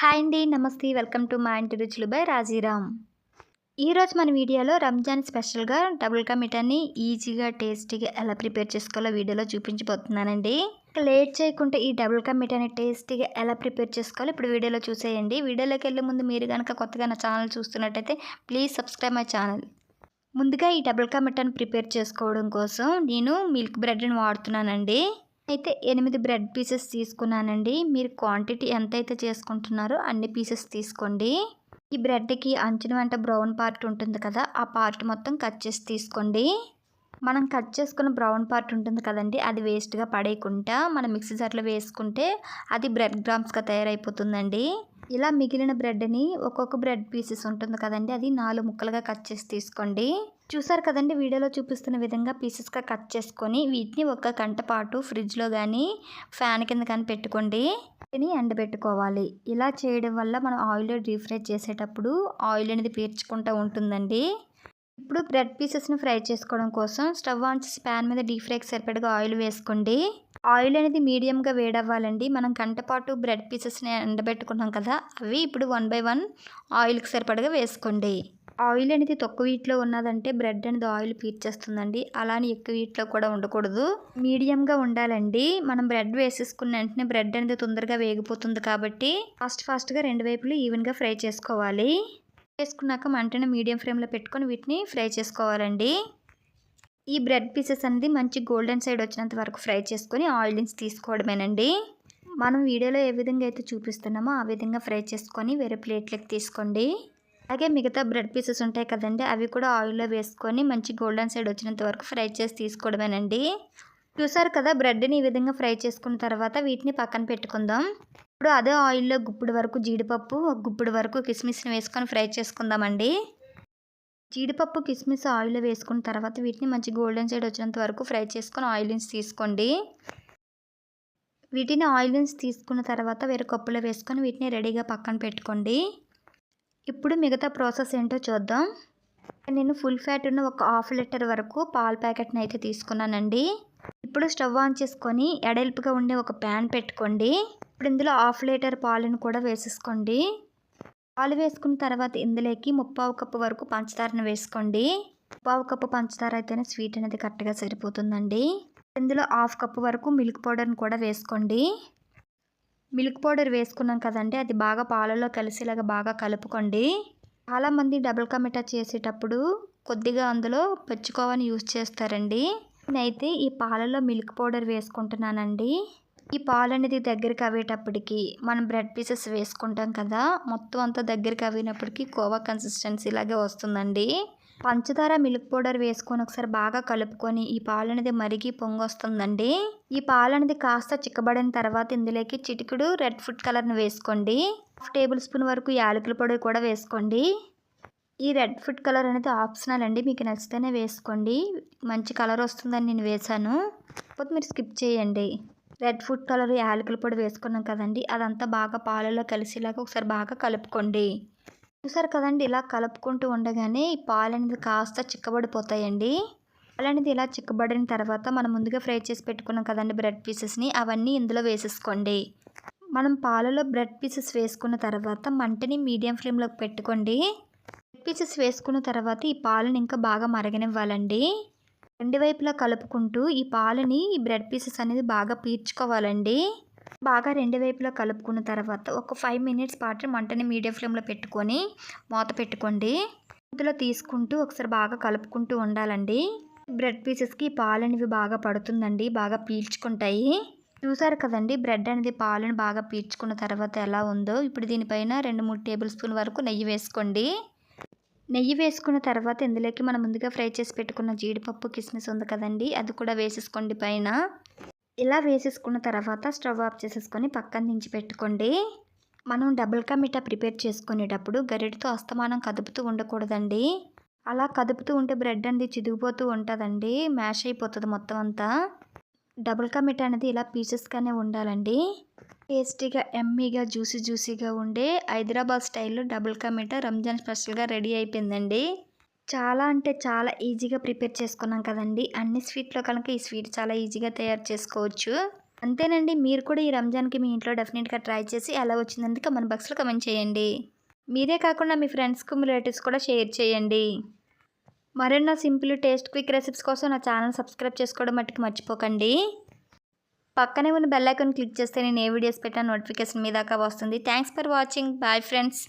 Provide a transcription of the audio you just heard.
Hi అండి నమస్తే. Welcome to మా ఇంటి రుచులు బై రాజీరామ్. ఈరోజు మన వీడియోలో రంజాన్ స్పెషల్గా డబుల్ కా మిఠాని ఈజీగా టేస్టీగా ఎలా ప్రిపేర్ చేసుకోవాలో వీడియోలో చూపించబోతున్నానండి. ఇక లేట్ చేయకుండా ఈ డబుల్ కా మిఠాని టేస్టీగా ఎలా ప్రిపేర్ చేసుకోవాలో ఇప్పుడు వీడియోలో చూసేయండి. వీడియోలోకి వెళ్ళే ముందు మీరు కనుక కొత్తగా నా ఛానల్ చూస్తున్నట్టయితే ప్లీజ్ సబ్స్క్రైబ్ మై ఛానల్. ముందుగా ఈ డబుల్ కా మిఠాని ప్రిపేర్ చేసుకోవడం కోసం నేను మిల్క్ బ్రెడ్ని వాడుతున్నానండి. అయితే ఎనిమిది బ్రెడ్ పీసెస్ తీసుకున్నానండి. మీరు క్వాంటిటీ ఎంత అయితే చేసుకుంటున్నారో అన్ని పీసెస్ తీసుకోండి. ఈ బ్రెడ్కి అంచున వెంట బ్రౌన్ పార్ట్ ఉంటుంది కదా ఆ పార్ట్ మొత్తం కట్ చేసి తీసుకోండి. మనం కట్ చేసుకున్న బ్రౌన్ పార్ట్ ఉంటుంది కదండి అది వేస్ట్గా పడేయకుండా మనం మిక్సీ జార్లో వేసుకుంటే అది బ్రెడ్ గ్రామ్స్గా తయారైపోతుందండి. ఇలా మిగిలిన బ్రెడ్ని ఒక్కొక్క బ్రెడ్ పీసెస్ ఉంటుంది కదండి అది నాలుగు ముక్కలుగా కట్ చేసి తీసుకోండి. చూసారు కదండి వీడియోలో చూపిస్తున్న విధంగా పీసెస్గా కట్ చేసుకొని వీటిని ఒక గంట పాటు ఫ్రిడ్జ్లో కానీ ఫ్యాన్ కింద కానీ పెట్టుకోండి. వీటిని ఎండబెట్టుకోవాలి. ఇలా చేయడం వల్ల మనం ఆయిల్ డీప్ ఫ్రై చేసేటప్పుడు ఆయిల్ అనేది పీర్చుకుంటూ ఉంటుందండి. ఇప్పుడు బ్రెడ్ పీసెస్ని ఫ్రై చేసుకోవడం కోసం స్టవ్ ఆన్ చేసి ప్యాన్ మీద డీప్ ఫ్రైకి సరిపడగా ఆయిల్ వేసుకోండి. ఆయిల్ అనేది మీడియంగా వేడవ్వాలండి. మనం గంట పాటు బ్రెడ్ పీసెస్ని ఎండబెట్టుకున్నాం కదా అవి ఇప్పుడు వన్ బై వన్ ఆయిల్కి సరిపడగా వేసుకోండి. ఆయిల్ అనేది తక్కువ వీటిలో ఉన్నదంటే బ్రెడ్ అనేది ఆయిల్ పీల్చేస్తుందండి అలానే ఎక్కువ వీటిలో కూడా ఉండకూడదు. మీడియంగా ఉండాలండి. మనం బ్రెడ్ వేసేసుకున్న వెంటనే బ్రెడ్ అనేది తొందరగా వేగిపోతుంది కాబట్టి ఫాస్ట్ ఫాస్ట్గా రెండు వైపులు ఈవెన్గా ఫ్రై చేసుకోవాలి. వేసుకున్నాక మంటను మీడియం ఫ్లేమ్లో పెట్టుకొని వీటిని ఫ్రై చేసుకోవాలండి. ఈ బ్రెడ్ పీసెస్ అనేది మంచి గోల్డెన్ సైడ్ వచ్చినంత వరకు ఫ్రై చేసుకొని ఆయిల్స్ తీసుకోవడమేనండి. మనం వీడియోలో ఏ విధంగా అయితే చూపిస్తున్నామో ఆ విధంగా ఫ్రై చేసుకొని వేరే ప్లేట్లోకి తీసుకోండి. అలాగే మిగతా బ్రెడ్ పీసెస్ ఉంటాయి కదండి అవి కూడా ఆయిల్లో వేసుకొని మంచి గోల్డెన్ సైడ్ వచ్చినంత వరకు ఫ్రై చేసి తీసుకోవడమేనండి. చూసారు కదా బ్రెడ్ని ఈ విధంగా ఫ్రై చేసుకున్న తర్వాత వీటిని పక్కన పెట్టుకుందాం. ఇప్పుడు అదే ఆయిల్లో గుప్పుడు వరకు జీడిపప్పు ఒక గుప్పుడు వరకు కిస్మిస్ని వేసుకొని ఫ్రై చేసుకుందామండి. జీడిపప్పు కిస్మిస్ ఆయిల్లో వేసుకున్న తర్వాత వీటిని మంచి గోల్డెన్ సైడ్ వచ్చినంత వరకు ఫ్రై చేసుకొని ఆయిల్ నుంచి తీసుకోండి. వీటిని ఆయిల్ నుంచి తీసుకున్న తర్వాత వేరే కప్పులో వేసుకొని వీటిని రెడీగా పక్కన పెట్టుకోండి. ఇప్పుడు మిగతా ప్రాసెస్ ఏంటో చూద్దాం. నేను ఫుల్ ఫ్యాట్ ఉన్న ఒక హాఫ్ లీటర్ వరకు పాల ప్యాకెట్ని అయితే తీసుకున్నానండి. ఇప్పుడు స్టవ్ ఆన్ చేసుకొని ఎడల్పుగా ఉండే ఒక ప్యాన్ పెట్టుకోండి. ఇప్పుడు ఇందులో హాఫ్ లీటర్ పాలను కూడా వేసేసుకోండి. పాలు వేసుకున్న తర్వాత ఇందులోకి ముప్పావు కప్పు వరకు పంచదారను వేసుకోండి. ముప్పావు కప్పు పంచదార అయితేనే స్వీట్ అనేది కరెక్ట్గా సరిపోతుందండి. ఇందులో హాఫ్ కప్పు వరకు మిల్క్ పౌడర్ని కూడా వేసుకోండి. మిల్క్ పౌడర్ వేసుకున్నాం కదండి అది బాగా పాలలో కలిసేలాగా బాగా కలుపుకోండి. చాలామంది డబుల్ కమిటా చేసేటప్పుడు కొద్దిగా అందులో పచ్చుకోవని యూజ్ చేస్తారండి. నేనైతే ఈ పాలలో మిల్క్ పౌడర్ వేసుకుంటున్నానండి. ఈ పాలు అనేది దగ్గరికి అవ్వేటప్పటికి మనం బ్రెడ్ పీసెస్ వేసుకుంటాం కదా మొత్తం అంతా దగ్గరికి అవ్వినప్పటికీ కోవా కన్సిస్టెన్సీ లాగే వస్తుందండి. పంచదార మిల్క్ పౌడర్ వేసుకొని ఒకసారి బాగా కలుపుకొని ఈ పాలు అనేది మరిగి పొంగొస్తుందండి. ఈ పాలు అనేది కాస్త చిక్కబడిన తర్వాత ఇందులోకి చిటికుడు రెడ్ ఫుడ్ కలర్ని వేసుకోండి. హాఫ్ టేబుల్ స్పూన్ వరకు యాలకుల పొడి కూడా వేసుకోండి. ఈ రెడ్ ఫుడ్ కలర్ అనేది ఆప్షనల్ అండి మీకు నచ్చితేనే వేసుకోండి. మంచి కలర్ వస్తుందని నేను వేశాను. కాకపోతే మీరు స్కిప్ చేయండి. రెడ్ ఫుడ్ కలర్ యాలకుల పొడి వేసుకున్నాం కదండి. అదంతా బాగా పాలలో కలిసేలాగా ఒకసారి బాగా కలుపుకోండి. చూసారు కదండి ఇలా కలుపుకుంటూ ఉండగానే ఈ పాలు అనేది కాస్త చిక్కబడిపోతాయండి. పాలు అనేది ఇలా చిక్కబడిన తర్వాత మనం ముందుగా ఫ్రై చేసి పెట్టుకున్నాం కదండి బ్రెడ్ పీసెస్ని అవన్నీ ఇందులో వేసేసుకోండి. మనం పాలలో బ్రెడ్ పీసెస్ వేసుకున్న తర్వాత మంటని మీడియం ఫ్లేమ్లోకి పెట్టుకోండి. బ్రెడ్ పీసెస్ వేసుకున్న తర్వాత ఈ పాలను ఇంకా బాగా మరగనివ్వాలండి. రెండు వైపులా కలుపుకుంటూ ఈ పాలని ఈ బ్రెడ్ పీసెస్ అనేది బాగా పీల్చుకోవాలండి బాగా రెండు వైపులా కలుపుకున్న తర్వాత ఒక ఫైవ్ మినిట్స్ పాటు మంటని మీడియం ఫ్లేమ్లో పెట్టుకొని మూత పెట్టుకోండి. ఇందులో తీసుకుంటూ ఒకసారి బాగా కలుపుకుంటూ ఉండాలండి. బ్రెడ్ పీసెస్కి పాలు అనేవి బాగా పడుతుందండి బాగా పీల్చుకుంటాయి. చూసారు కదండి బ్రెడ్ అనేది పాలను బాగా పీల్చుకున్న తర్వాత ఎలా ఉందో. ఇప్పుడు దీనిపైన రెండు మూడు టేబుల్ స్పూన్ వరకు నెయ్యి వేసుకోండి. నెయ్యి వేసుకున్న తర్వాత ఇందులోకి మనం ముందుగా ఫ్రై చేసి పెట్టుకున్న జీడిపప్పు కిస్మిస్ ఉంది కదండి అది కూడా వేసేసుకోండి పైన. ఇలా వేసేసుకున్న తర్వాత స్టవ్ ఆఫ్ చేసేసుకొని పక్కన దించి పెట్టుకోండి. మనం డబుల్ కా మిఠా ప్రిపేర్ చేసుకునేటప్పుడు గరిటతో అస్తమానం కదుపుతూ ఉండకూడదండి. అలా కదుపుతూ ఉంటే బ్రెడ్ అనేది చిదిగిపోతూ ఉంటుందండి మ్యాష్ అయిపోతుంది మొత్తం అంతా. డబుల్ కా మిఠా అనేది ఇలా పీసెస్గానే ఉండాలండి. టేస్టీగా ఎమ్మీగా జ్యూసీ జ్యూసీగా ఉండే హైదరాబాద్ స్టైల్లో డబుల్ కా మిఠా రంజాన్ స్పెషల్గా రెడీ అయిపోయిందండి. చాలా అంటే చాలా ఈజీగా ప్రిపేర్ చేసుకున్నాం కదండి. అన్ని స్వీట్లో కనుక ఈ స్వీట్ చాలా ఈజీగా తయారు చేసుకోవచ్చు. అంతేనండి మీరు కూడా ఈ రంజాన్కి మీ ఇంట్లో డెఫినెట్గా ట్రై చేసి ఎలా వచ్చిందని కమెంట్ బాక్స్లో కమెంట్ చేయండి. మీరే కాకుండా మీ ఫ్రెండ్స్కి మీ రిలేటివ్స్ కూడా షేర్ చేయండి. మరెన్నో సింపుల్ టేస్ట్ క్విక్ రెసిపీస్ కోసం నా ఛానల్ సబ్స్క్రైబ్ చేసుకోవడం మట్టుకు మర్చిపోకండి. పక్కనే ఉన్న బెల్ ఐకాన్ క్లిక్ చేస్తే నేను ఏ వీడియోస్ పెట్టినా నోటిఫికేషన్ మీ దాకా వస్తుంది. Thanks for watching bye friends